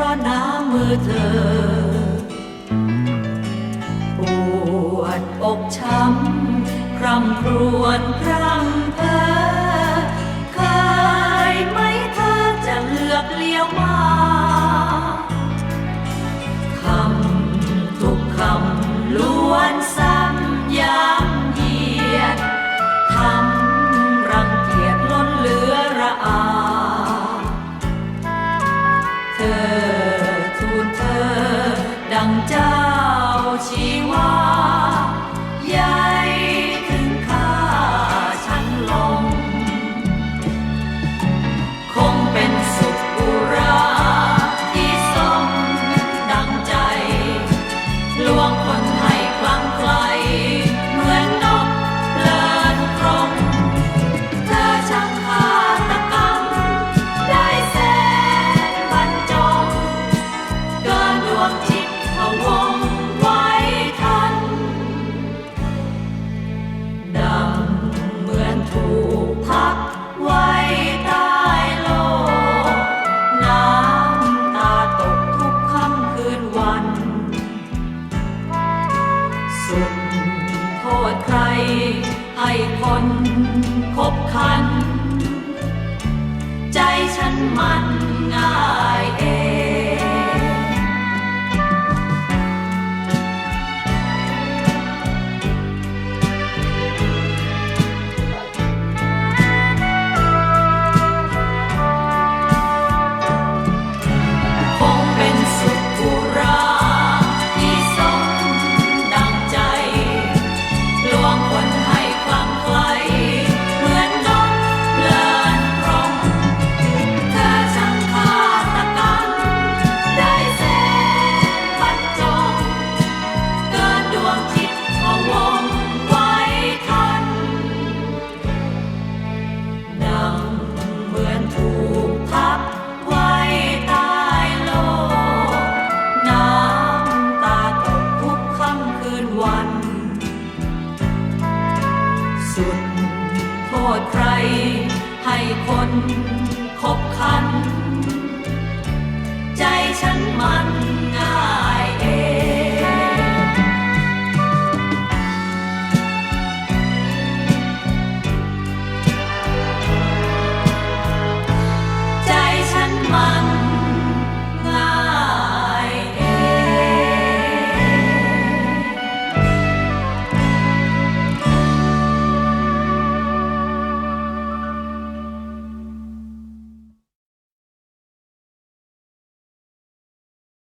พราะน้ำมือเธอ ปวดอกช้ำคร่ำครวญพระ ให้คนคุด โทษใครให้คนคบคัน